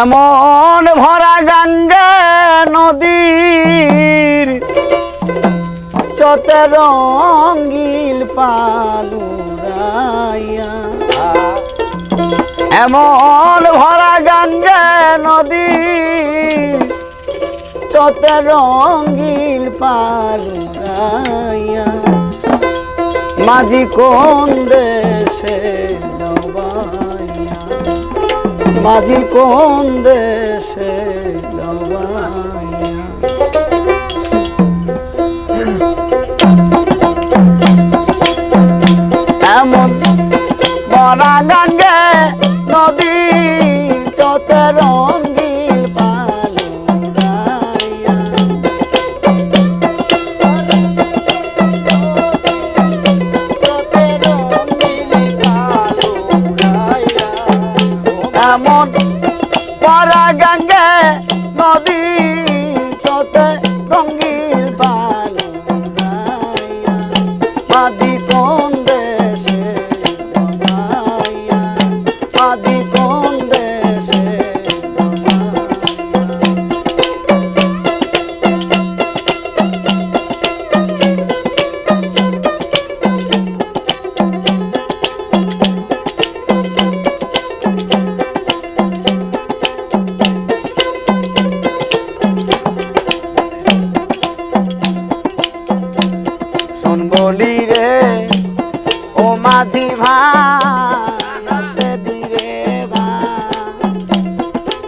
এমন ভরা গঙ্গা নদীর চতে রঙ্গিল পালুরাইয়া। এমন ভরা গঙ্গা নদীর চতে রঙ্গিল পালুরাইয়া মাঝি কোন দেশে ডবাইয়া মাঝি কোন দেশে লবাইয়া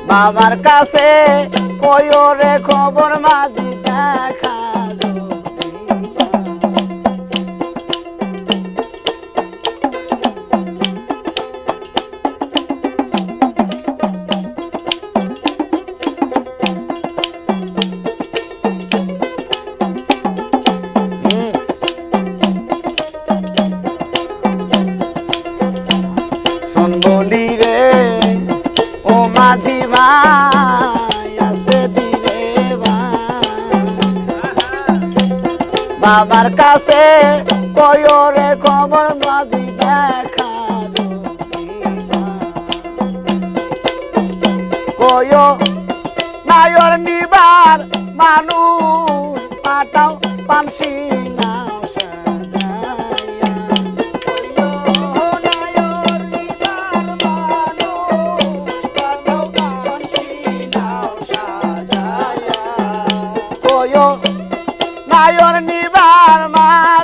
বাবার কাছে কয়ো রে খবর মাঝি। বাবার কাছে কয়ো রে খবর মাঝি দেখা পাই। নায়র নিবার মানুষ পাটাও পানসি নাও সাজাইয়া নায়র নিবার মানুষ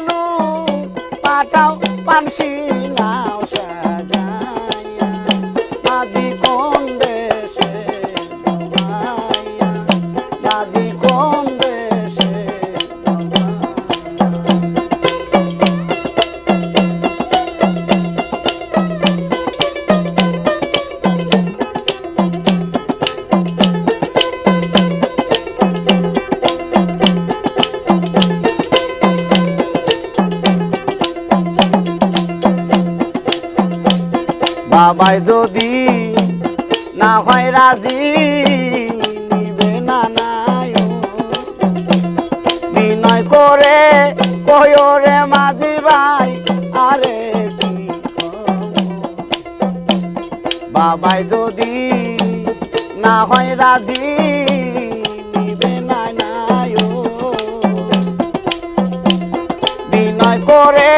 নাই বিনয় করে কয় রে মাঝি ভাই, আরে বাবাই যদি না হয় রাজি বিনয় করে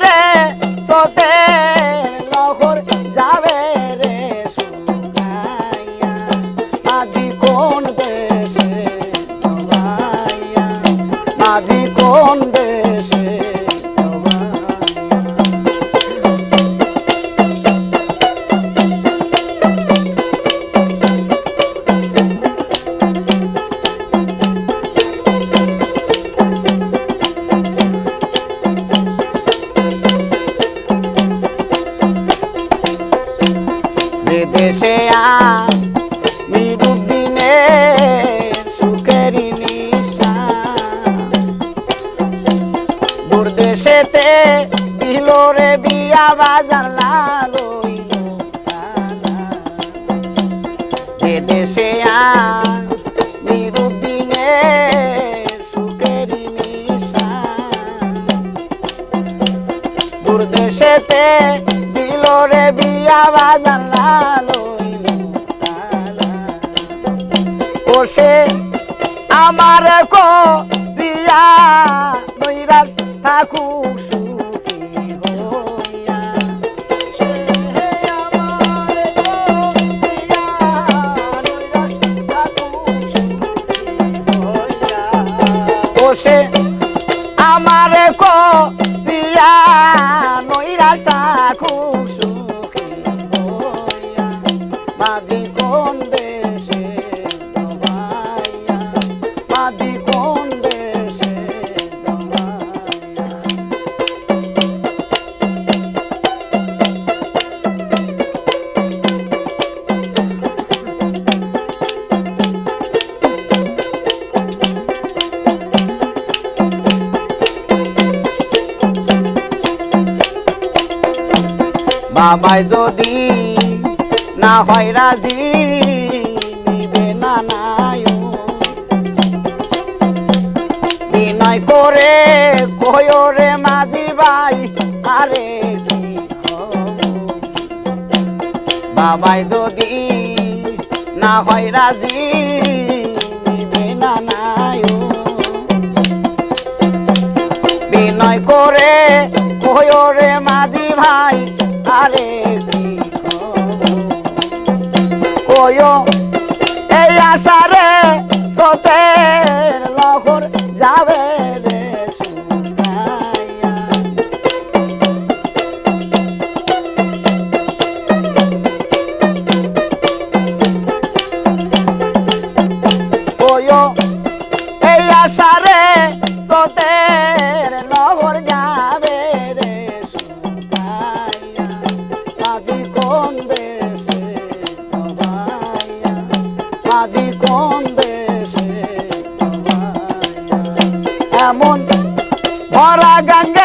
বিয়া বাজার কালা। যে দেশে আর নিরুদ্দিনে সুখের নিশান দূরদেশেতে দিল রে বিয়া বাজার কালা। বসে আমার কো প্রিয়া নৈরাজ থাকুক থাকুক সুখী মাঝি বাবাই যদি না হয় রাজি, নিবে না নায়ো বিনয় করে কয়ো রে মাঝি ভাই, আরে বাবাই যদি না হয় রাজি, নিবে না নায়ো বিনয় করে কয়ো রে মাঝি ভাই আরে কি কয়ো এই আশারে ভরা গঙ্গে